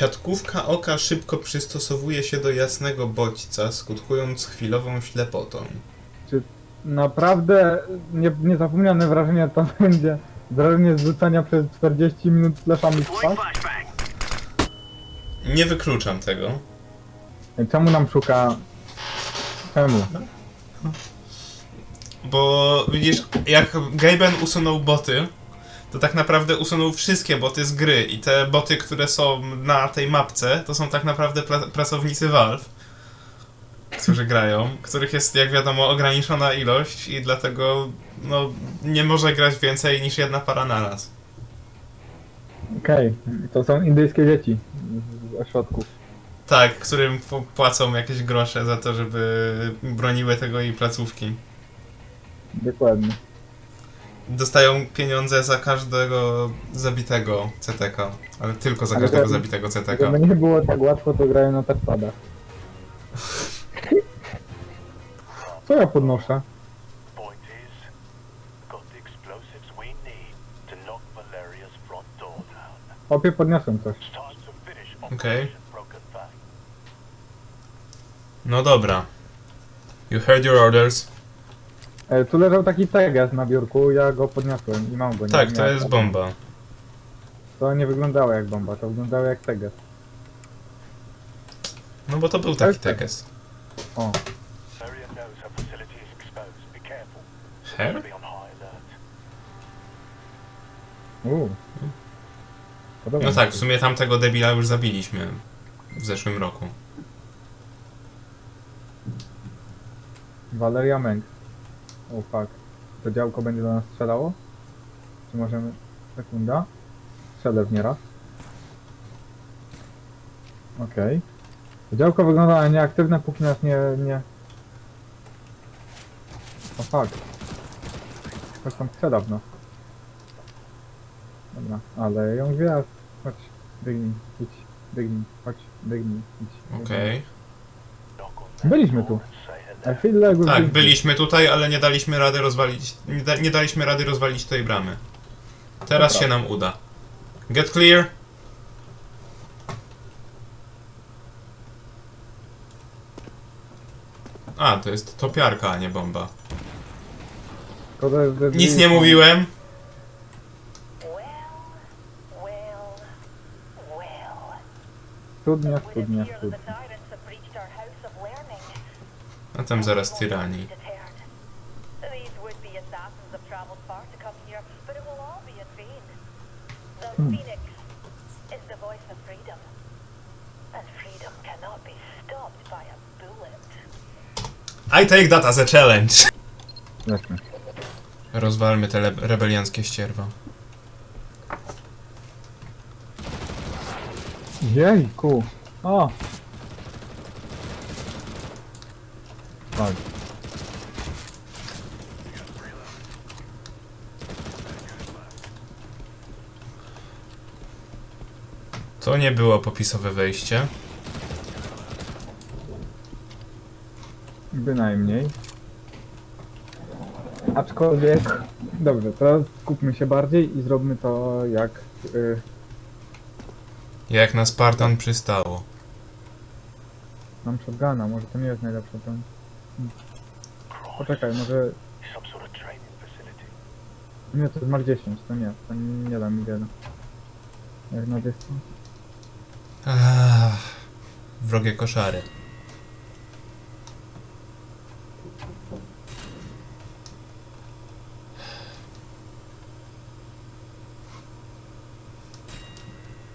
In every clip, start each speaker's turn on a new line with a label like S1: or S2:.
S1: Siatkówka oka szybko przystosowuje się do jasnego bodźca, skutkując chwilową ślepotą.
S2: Czy naprawdę nie, niezapomniane wrażenie to będzie wrażenie zrzucania przez 40 minut fleszami w twarz?
S1: Nie wykluczam tego.
S2: Czemu nam szuka... Czemu?
S1: Bo widzisz, jak Gaben usunął boty, to tak naprawdę usunął wszystkie boty z gry i te boty, które są na tej mapce, to są tak naprawdę pra- pracownicy Valve, którzy grają, których jest, jak wiadomo, ograniczona ilość i dlatego no, nie może grać więcej niż jedna para na raz.
S2: Okej, to są indyjskie dzieci z ośrodków.
S1: Tak, którym płacą jakieś grosze za to, żeby broniły tego i placówki.
S2: Dokładnie.
S1: Dostają pieniądze za każdego zabitego CTK, ale tylko za
S2: Ale
S1: każdego
S2: to-
S1: zabitego CTK.
S2: Gdyby nie było tak łatwo, to grają na touchpadach. Co ja podnoszę?
S3: Point is, got the explosives we need to knock Valeria's front door down.
S2: Opie podniosłem coś.
S3: It's time to finish
S1: Okay.
S3: Operation Broken Fang.
S1: No dobra. You heard your orders.
S2: E, tu leżał taki teges na biurku, ja go podniosłem i mam go. nie
S1: Tak, to jest bomba.
S2: To nie wyglądało jak bomba, to wyglądało jak teges.
S1: No bo to był taki
S2: Tak, tak. O,
S3: knows her facility is exposed. Be careful.
S1: Her?
S3: Be on high alert.
S2: uuu. Podoba
S1: No
S2: mi
S1: tak,
S2: się.
S1: w sumie tamtego debila już zabiliśmy w zeszłym roku.
S2: Valeria Meng. O fuck. To działko będzie do nas strzelało? Czy możemy... Sekunda. Strzelę w nieraz. Okej. To działko wygląda na nieaktywne, póki nas nie... nie... O fuck. Ktoś tam strzela w nas. Dobra, ale ją gwiazd. Chodź, biegnij, idź, biegnij, chodź, biegnij, idź.
S1: Okej.
S3: That
S2: Byliśmy tu. We've
S1: Tak,
S2: been-
S1: byliśmy tutaj, ale nie daliśmy rady rozwalić. Nie, da, nie daliśmy rady rozwalić tej bramy. Teraz
S2: Dobra.
S1: się nam uda. Get clear. A, to jest topiarka, a nie bomba. Nic
S2: drzwi
S1: nie mówiłem.
S4: Well, well, well.
S2: Studnia,
S4: Would
S2: studnia,
S4: the
S2: studnia.
S4: Be in vain. The
S2: Hmm.
S4: A.
S1: I take that as a challenge. Rozwalmy te rebelianckie ścierwo.
S2: Jejku! O! Tak.
S1: To nie było popisowe wejście.
S2: Bynajmniej. Aczkolwiek... Dobrze, teraz skupmy się bardziej i zróbmy to jak... Y,
S1: Jak na Spartan przystało.
S2: mam shotguna, może to nie jest najlepsze ten... Hmm. Poczekaj, może... Nie, to jest Mark 10, to nie, to nie da mi wiele. Jak na dystans.
S1: Ach, wrogie koszary.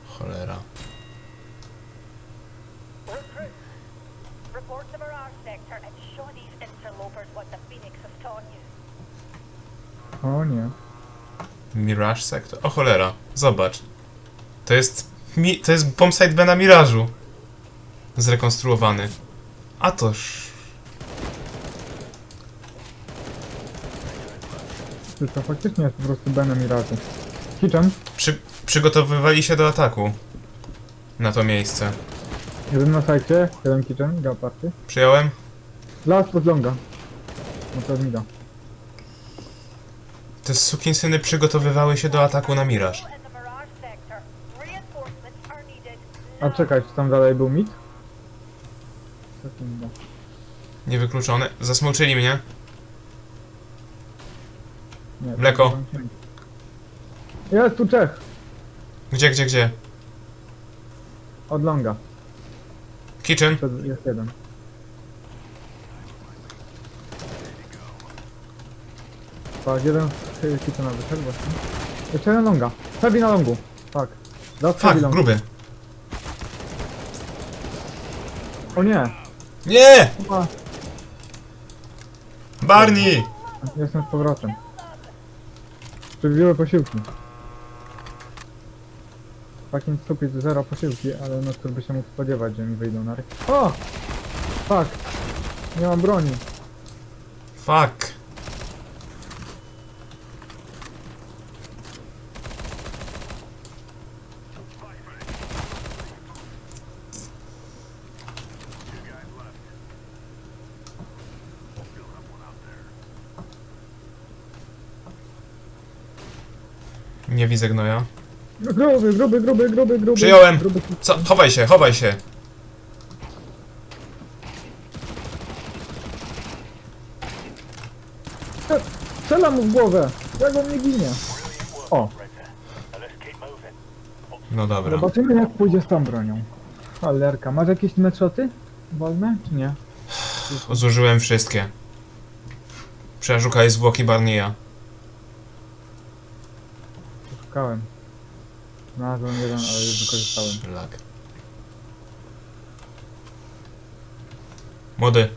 S1: Cholera.
S4: Recruit. Report to Mirage Sector and show these interlopers what the Phoenix has taught you.
S2: O nie.
S1: Mirage Sector. O cholera, zobacz. To jest. Mi, to jest bombsite B na Mirażu. Zrekonstruowany. A toż.
S2: Czy to faktycznie jest po prostu Benem i Razu. Kitchen,
S1: Przy, przygotowywali się do ataku. Na to miejsce.
S2: jeden na sajcie, jeden kitchen, oparty.
S1: Przyjąłem?
S2: Last pod longa. No to mi da.
S1: Te sukinsyny przygotowywały się do ataku na Miraż.
S2: A czekaj, czy tam dalej był mit? Sekunda.
S1: Niewykluczone. Zasmoczyli mnie.
S2: Nie, to
S1: Mleko.
S2: Jest tu Czech!
S1: Gdzie, gdzie, gdzie?
S2: Od longa.
S1: Kitchen?
S2: Przed, jest jeden. Tak, jeden z kitchena wyszedł właśnie. Jeszcze jeden longa. Heavy na longu. Tak. Heavy
S1: Fuck,
S2: long.
S1: gruby.
S2: O nie!
S1: Nie!
S2: A,
S1: Barney!
S2: jestem z powrotem. Przebiły posiłki. Fucking stupid, zero posiłki, ale no kto by się mógł spodziewać, że mi wyjdą na ryk. O! Fuck! Nie mam broni.
S1: Fuck. Nie widzę gnoja.
S2: Gruby, gruby, gruby, gruby, gruby.
S1: Przyjąłem.
S2: Gruby,
S1: Co? Chowaj się, chowaj się.
S2: Strzela mu w głowę! Jak on nie ginie? O.
S1: No dobra.
S2: zobaczymy jak pójdzie z tą bronią. Cholerka, masz jakieś meczoty? Wolne, czy nie?
S1: Zużyłem wszystkie. Przeszukaj zwłoki Barneya.
S2: Szukałem. Znalazłem jeden, ale już wykorzystałem.
S1: Szlak. Młody,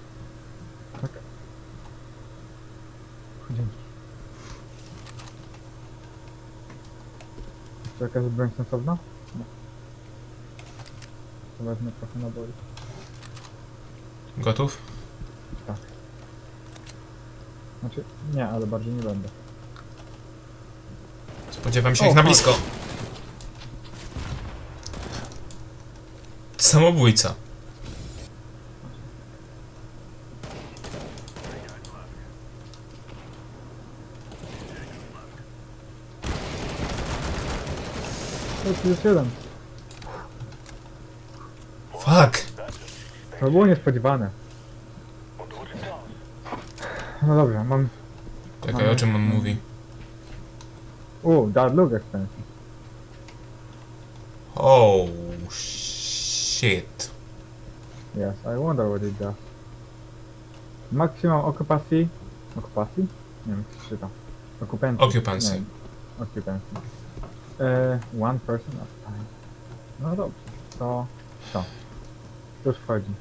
S2: Dzięki. Czy jakaś broń sensowna? Nie. To Wezmę trochę naboi.
S1: gotów?
S2: Znaczy, nie, ale bardziej nie będę.
S1: Spodziewam się
S2: O,
S1: ich na blisko. Samobójca.
S2: To jest jeden.
S1: Fuck.
S2: To było niespodziewane. No dobrze, mam...
S1: Czekaj, o czym on mówi?
S2: Uuu, that look expensive.
S1: Oh, shit.
S2: Yes, I wonder what it does. Maximum occupancy... Occupancy? Nie wiem, jak się czyta. Occupancy.
S1: Occupancy.
S2: Nie, occupancy. E, one person at a time. No dobrze, to... to. Już wchodzi.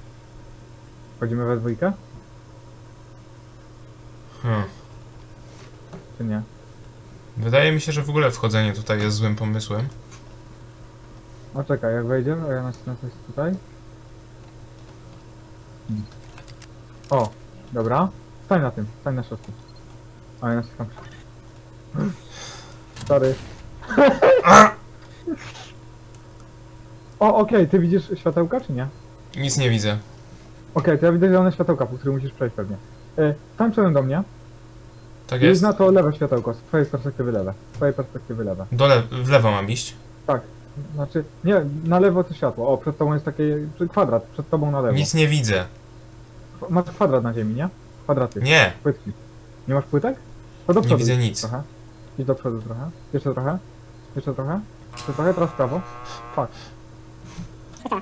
S2: Wchodzimy we dwójkę?
S1: Hmm.
S2: Czy nie?
S1: Wydaje mi się, że w ogóle wchodzenie tutaj jest złym pomysłem.
S2: O czekaj, jak wejdziemy, a ja nacisnę coś tutaj. O, dobra. Stań na tym, stań na środku. A ja naciskam. Sorry. o, okej, ty widzisz światełka, czy nie?
S1: Nic nie widzę.
S2: Okej, to ja widzę zielone światełka, po którym musisz przejść pewnie. E, stań przodem do mnie.
S1: Tak
S2: Jest
S1: jest?
S2: na to lewe światełko, z twojej perspektywy lewe. Z twojej perspektywy lewe.
S1: Do le w lewo mam iść.
S2: Tak. Znaczy, nie, na lewo to światło. O, przed tobą jest taki kwadrat, przed tobą na lewo.
S1: Nic nie widzę.
S2: Masz kwadrat na ziemi, nie? Kwadraty.
S1: Nie.
S2: Płytki. Nie masz płytek? To do
S1: Nie
S2: przodu.
S1: widzę
S2: idź
S1: nic.
S2: Trochę. Idź do przodu trochę. Jeszcze trochę. Jeszcze trochę. Jeszcze trochę, teraz w prawo. Fuck.
S1: E,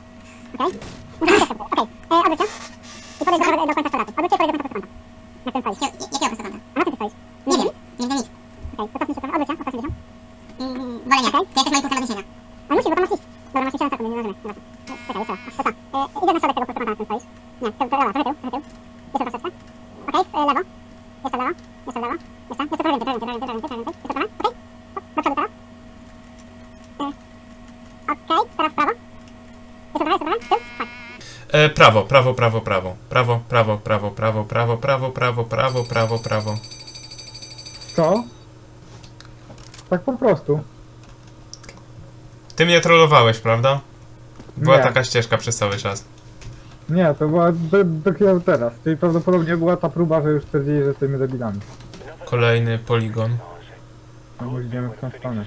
S1: prawo, prawo, prawo, prawo. Prawo, prawo, prawo, prawo, prawo, prawo, prawo, prawo, prawo, prawo.
S2: Co? Tak po prostu.
S1: Ty mnie trollowałeś, prawda? Była
S2: Nie.
S1: taka ścieżka przez cały czas.
S2: Nie, to była do- dopiero teraz. Czyli prawdopodobnie była ta próba, że już stwierdzili, że jesteśmy debilami.
S1: Kolejny poligon.
S2: No bo idziemy w tą stronę.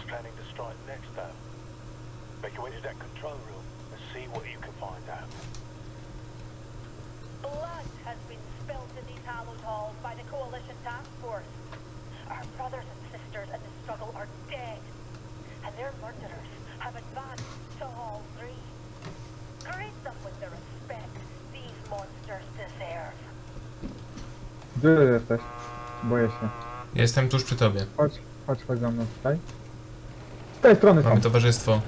S4: Murderers have advanced to Hall 3. Greet them with the respect these monsters deserve.
S2: Gdzie jesteś? Boję się.
S1: Jestem tuż przy tobie.
S2: Chodź, chodź, chodź za mną tutaj. Z tej strony są.
S1: Mamy towarzystwo.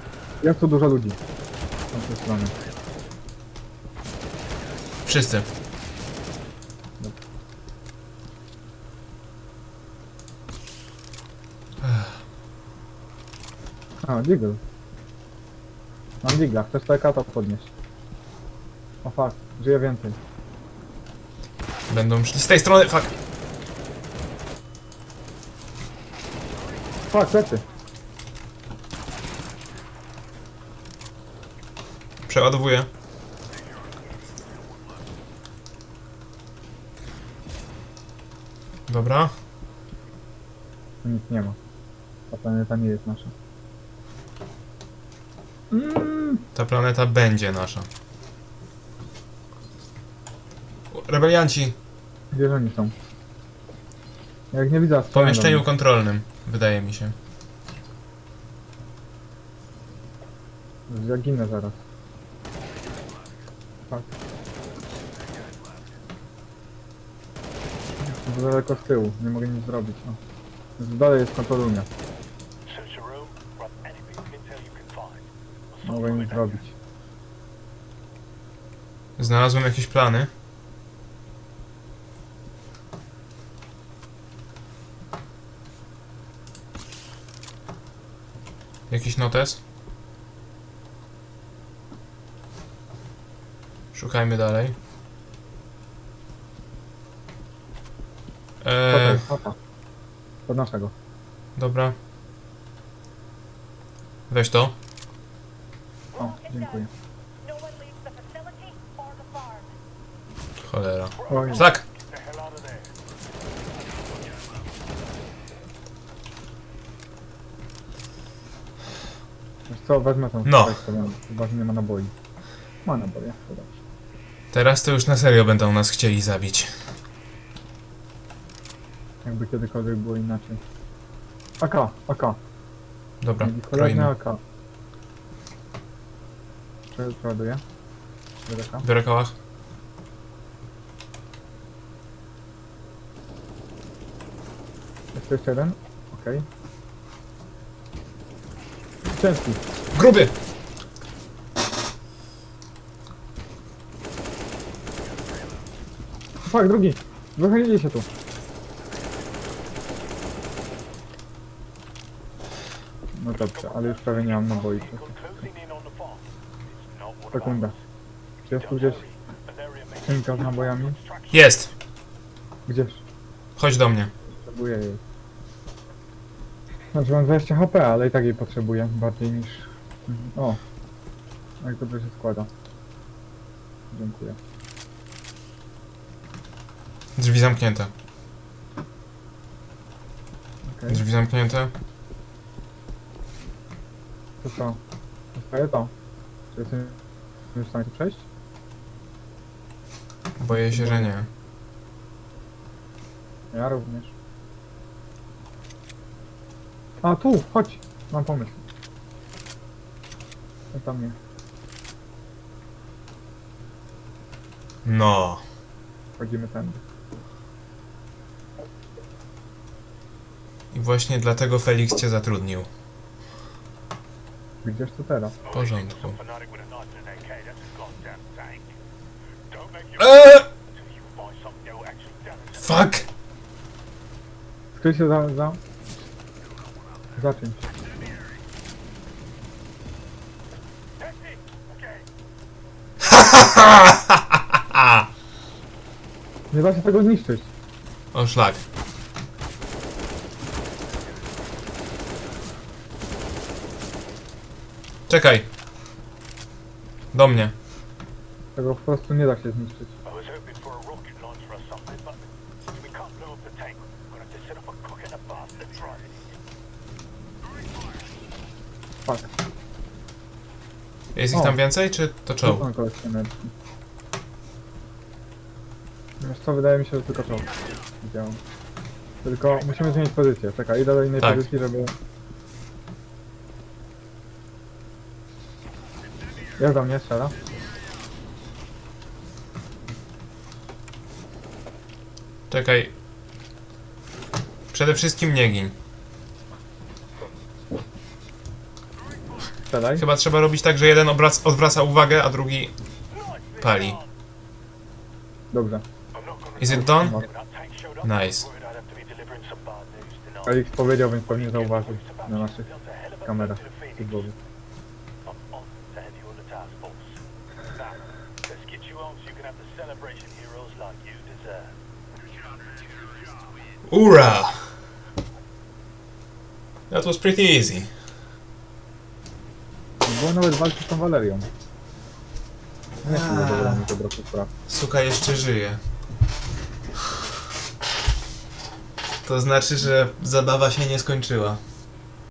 S2: Jest tu dużo ludzi. Z tamtej strony.
S1: Wszyscy.
S2: A, Deagle. Mam Digla, chcesz to podnieść. O fuck, żyje więcej.
S1: Będą szli z tej strony, fuck.
S2: Fuck, plecy.
S1: Przeładowuję. Dobra.
S2: Nic nie ma. Ta planeta nie jest nasza. Mm.
S1: Ta planeta będzie nasza. Rebelianci
S2: Gdzie oni są? Jak nie widzę
S1: w pomieszczeniu kontrolnym, wydaje mi się.
S2: Ja ginę zaraz. Jestem za daleko z tyłu, nie mogę nic zrobić. No. Dalej jest kontrolunia, Nic
S3: it
S2: zrobić.
S1: Znalazłem jakieś plany. Jakiś notes? Szukajmy dalej. Eee?
S2: Papa. Podnoszę go.
S1: dobra. Weź to.
S2: O, dziękuję.
S4: No one leaves the facility or the farm.
S1: Cholera.
S2: Oj,
S1: Tak!
S2: Wiesz co, wezmę tą
S1: No.
S2: chyba że nie ma naboi. Ma naboje, to dobrze.
S1: Teraz to już na serio będą nas chcieli zabić.
S2: Jakby kiedykolwiek było inaczej. AK, AK.
S1: Dobra,
S2: Mieli
S1: kroimy.
S2: Kolejny AK. Czy przeładuję? Biorę. Jest tu jeszcze jeden? Okej. Ciężki.
S1: Gruby!
S2: Fuck, drugi! Wychylili się tu. No dobrze, ale już prawie nie mam naboi.
S3: Closing in on the farm. It's not what
S2: Sekunda. Czy jest tu gdzieś skrzynka z nabojami?
S1: Jest!
S2: Gdzieś.
S1: Chodź do mnie.
S2: Potrzebuję jej. Znaczy mam 20 HP, ale i tak jej potrzebuję bardziej niż... O! Jak dobrze się składa. Dziękuję.
S1: Drzwi zamknięte.
S2: Okej,
S1: Drzwi zamknięte.
S2: to co? Zostaje to. Czy jestem już w stanie tu przejść?
S1: Boję się, że nie.
S2: Ja również. A tu, chodź! Mam pomysł. No tam nie.
S1: No.
S2: Chodzimy tędy.
S1: I właśnie dlatego Felix cię zatrudnił.
S2: Gdzież to teraz?
S1: W porządku. Eee! Fuck!
S2: Skryj się za... za... za czymś.
S3: That's it. Okay.
S2: Nie da się tego zniszczyć.
S1: O szlak. Czekaj. Do mnie.
S2: Tego po prostu nie da się zniszczyć.
S3: To.
S2: Fuck.
S1: Jest ich
S2: O.
S1: tam więcej, czy to czołg?
S2: Są kolekcjonerki. Wiesz co, wydaje mi się, że tylko czołg. Widziałem. Tylko musimy zmienić pozycję. Czekaj, idę do innej
S1: Tak.
S2: pozycji, żeby... Jak do mnie strzela?
S1: Czekaj. Przede wszystkim nie gin.
S2: Strzelaj.
S1: Chyba trzeba robić tak, że jeden obrac, odwraca uwagę, a drugi pali.
S2: Dobrze.
S1: Is it done? Nice.
S2: Felix powiedział, więc pewnie zauważył na naszych kamerach
S3: to the Phoenix.
S2: futbolowych.
S3: I'm on to head you on the task force. Now, let's get you home so you can have the celebration heroes like you deserve.
S1: Ura! That was pretty easy.
S2: Było nawet walki z tą Walerią. Nie braku spraw.
S1: Suka jeszcze żyje. To znaczy, że zabawa się nie skończyła.